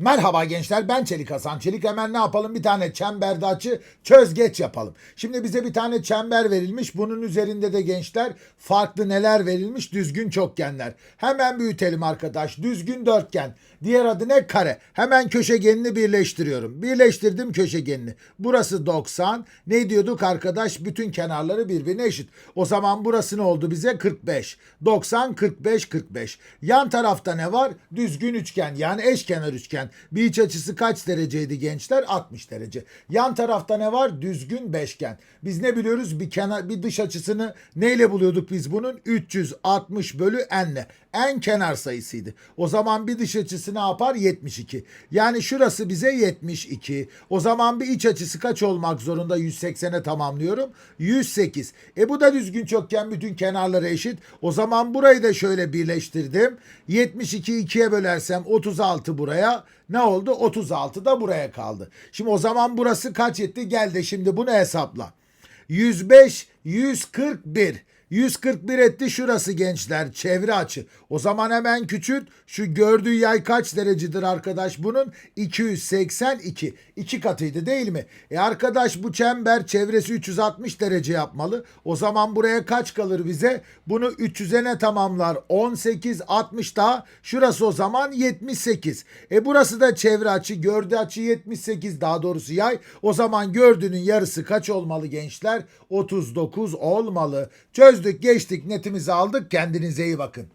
Merhaba gençler ben Çelik Hasan. Çelik hemen ne yapalım? Bir tane çemberde açı çöz yapalım. Şimdi bize bir tane çember verilmiş. Bunun üzerinde de gençler farklı neler verilmiş? Düzgün çokgenler. Hemen büyütelim arkadaş. Düzgün dörtgen. Diğer adı ne? Kare. Hemen köşegenini birleştiriyorum. Birleştirdim köşegenini. Burası 90. Ne diyorduk arkadaş? Bütün kenarları birbirine eşit. O zaman burası ne oldu bize? 45. 90, 45, 45. Yan tarafta ne var? Düzgün üçgen yani eşkenar üçgen. Bir iç açısı kaç dereceydi gençler? 60 derece. Yan tarafta ne var? Düzgün beşgen. Biz ne biliyoruz? Bir kenar bir dış açısını neyle buluyorduk biz bunun? 360 bölü n'le. En kenar sayısıydı. O zaman bir dış açısı ne yapar? 72. Yani şurası bize 72. O zaman bir iç açısı kaç olmak zorunda? 180'e tamamlıyorum. 108. E bu da düzgün çokgen bütün kenarları eşit. O zaman burayı da şöyle birleştirdim. 72 2'ye bölersem 36 buraya. Ne oldu? 36 da buraya kaldı. Şimdi o zaman burası kaç etti? Gel de şimdi bunu hesapla. 105, 141. 141 etti şurası gençler çevre açı. O zaman hemen küçült. Şu gördüğü yay kaç derecedir arkadaş bunun? 282. İki katıydı değil mi? E arkadaş bu çember çevresi 360 derece yapmalı. O zaman buraya kaç kalır bize? Bunu 300'e ne tamamlar? 18, 60 daha. Şurası o zaman 78. E burası da çevre açı. Gördüğü açı 78 daha doğrusu yay. O zaman gördüğünün yarısı kaç olmalı gençler? 39 olmalı. Çözdük geçtik netimizi aldık. Kendinize iyi bakın.